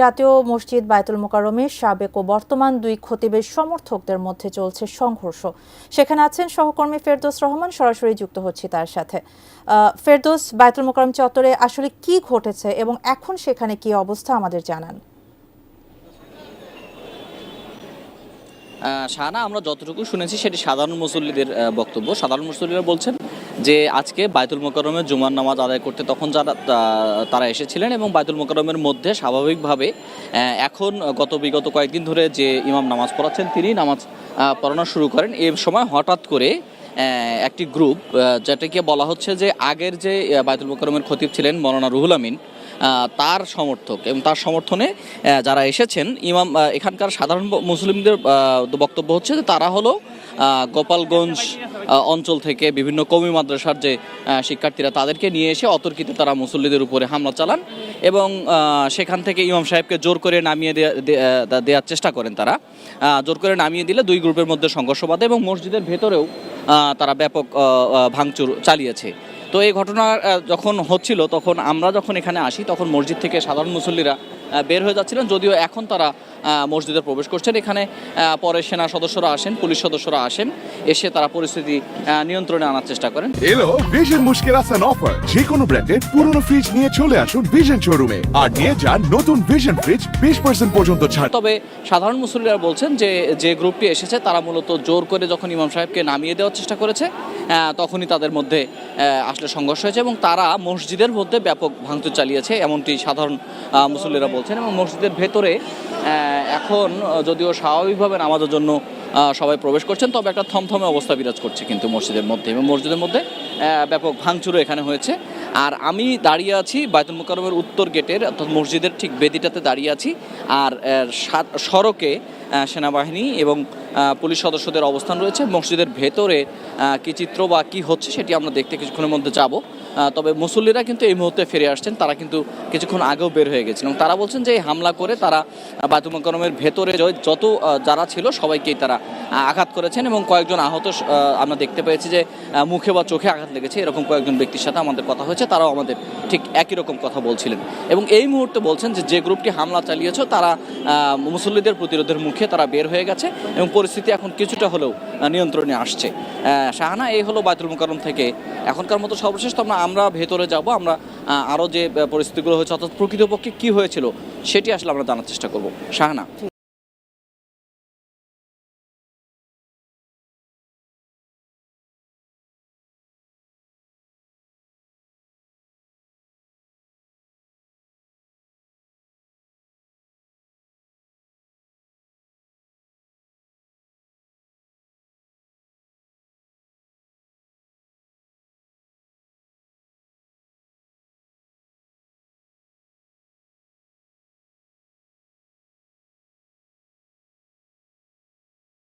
জাতীয় মসজিদ বায়তুল মোকাররমের সাবেক ও বর্তমান দুই খতিবের সমর্থকদের মধ্যে চলছে সংঘর্ষ। সেখানে আছেন সহকর্মী ফেরদৌস রহমান, সরাসরি যুক্ত হচ্ছি তার সাথে। ফেরদৌস, বায়তুল মোকাররম চত্বরে আসলে কি ঘটেছে এবং এখন সেখানে কি অবস্থা আমাদের জানান। শাহানা, আমরা যতটুকু শুনেছি সেটি সাধারণ মুসল্লিদের বক্তব্য। সাধারণ মুসল্লিরা বলছেন যে আজকে বায়তুল মোকরমের জুমার নামাজ আদায় করতে তখন যারা তারা এসেছিলেন এবং বায়তুল মোকাররমের মধ্যে স্বাভাবিকভাবে এখন গত বিগত কয়েকদিন ধরে যে ইমাম নামাজ পড়াচ্ছেন তিনি নামাজ পড়ানো শুরু করেন। এ সময় হঠাৎ করে একটি গ্রুপ যেটাকে বলা হচ্ছে যে আগের যে বাইতুল বায়তুল মোকাররমের খতিব ছিলেন মৌলানা রুহুল আমিন তার সমর্থক এবং তার সমর্থনে যারা এসেছেন, ইমাম এখানকার সাধারণ মুসলিমদের বক্তব্য হচ্ছে যে তারা হলো গোপালগঞ্জ অঞ্চল থেকে বিভিন্ন কমি মাদ্রাসার যে শিক্ষার্থীরা তাদেরকে নিয়ে এসে অতর্কিত তারা মুসল্লিদের উপরে হামলা চালান এবং সেখান থেকে ইমাম সাহেবকে জোর করে নামিয়ে দেওয়ার চেষ্টা করেন তারা। জোর করে নামিয়ে দিলে দুই গ্রুপের মধ্যে সংঘর্ষ বাধে এবং মসজিদের ভেতরেও তারা ব্যাপক ভাঙচুর চালিয়েছে। তো এই ঘটনা যখন হচ্ছিল, তখন আমরা যখন এখানে আসি, তখন মসজিদ থেকে সাধারণ মুসল্লিরা বের হয়ে যাচ্ছিলেন। যদিও এখন তারা মসজিদে প্রবেশ করছেন। এখানে পরে সেনা সদস্যরা আসেন পুলিশ সদস্যরা আসেন। এসে তারা পরিস্থিতি নিয়ন্ত্রণে আনার চেষ্টা করেন। এলো ভিশন মুশকিল আসান অফার যে কোনো ব্র্যান্ডের পুরনো ফ্রিজ নিয়ে চলে আসুন ভিশন শোরুমে আর নিয়ে যান নতুন ভিশন ফ্রিজ বিশ পার্সেন্ট পর্যন্ত ছাড়। তবে সাধারণ মুসল্লিরা বলছেন যে যে গ্রুপটি এসেছে তারা মূলত জোর করে যখন ইমাম সাহেবকে নামিয়ে দেওয়ার চেষ্টা করেছে তখনই তাদের মধ্যে আসলে সংঘর্ষ হয়েছে এবং তারা মসজিদের মধ্যে ব্যাপক ভাঙচুর চালিয়েছে এমনটি সাধারণ মুসল্লিরা বলছেন। এবং মসজিদের ভেতরে এখন যদিও স্বাভাবিকভাবে নামাজের জন্য সবাই প্রবেশ করছেন, তবে একটা থমথমে অবস্থা বিরাজ করছে কিন্তু মসজিদের মধ্যে এবং মসজিদের মধ্যে ব্যাপক ভাঙচুরও এখানে হয়েছে। আর আমি দাঁড়িয়ে আছি বায়তুল মোকারমের উত্তর গেটের, অর্থাৎ মসজিদের ঠিক বেদিটাতে দাঁড়িয়ে আছি। আর সড়কে সেনাবাহিনী এবং পুলিশ সদস্যদের অবস্থান রয়েছে মসজিদের ভেতরে কি চিত্র বা কি হচ্ছে সেটি আমরা দেখতে কিছুক্ষণের মধ্যে যাব। তবে মুসল্লিরা কিন্তু এই মুহূর্তে ফিরে আসছেন তারা কিন্তু কিছুক্ষণ আগেও বের হয়ে গেছেন এবং তারা বলছেন যে এই হামলা করে তারা আহ, বায়তুল ভেতরে যত যারা ছিল সবাইকেই তারা আঘাত করেছেন এবং কয়েকজন আহত আমরা দেখতে পেয়েছি যে মুখে বা চোখে আঘাত লেগেছে। এরকম কয়েকজন ব্যক্তির সাথে আমাদের কথা হয়েছে তারাও আমাদের ঠিক একই রকম কথা বলছিলেন। এবং এই মুহূর্তে বলছেন যে যে গ্রুপটি হামলা চালিয়েছে তারা মুসল্লিদের প্রতিরোধের মুখে তারা বের হয়ে গেছে এবং পরিস্থিতি এখন কিছুটা হলেও নিয়ন্ত্রণে আসছে। শাহানা, এই হলো বায়তুল মোকারম থেকে। এখনকার মতো সর্বশেষ তো আমরা ভেতরে যাব, আমরা আরও যে পরিস্থিতিগুলো হয়েছে, অর্থাৎ প্রকৃতপক্ষে কী হয়েছিল, সেটি আসলে আমরা জানার চেষ্টা করব। শাহানা।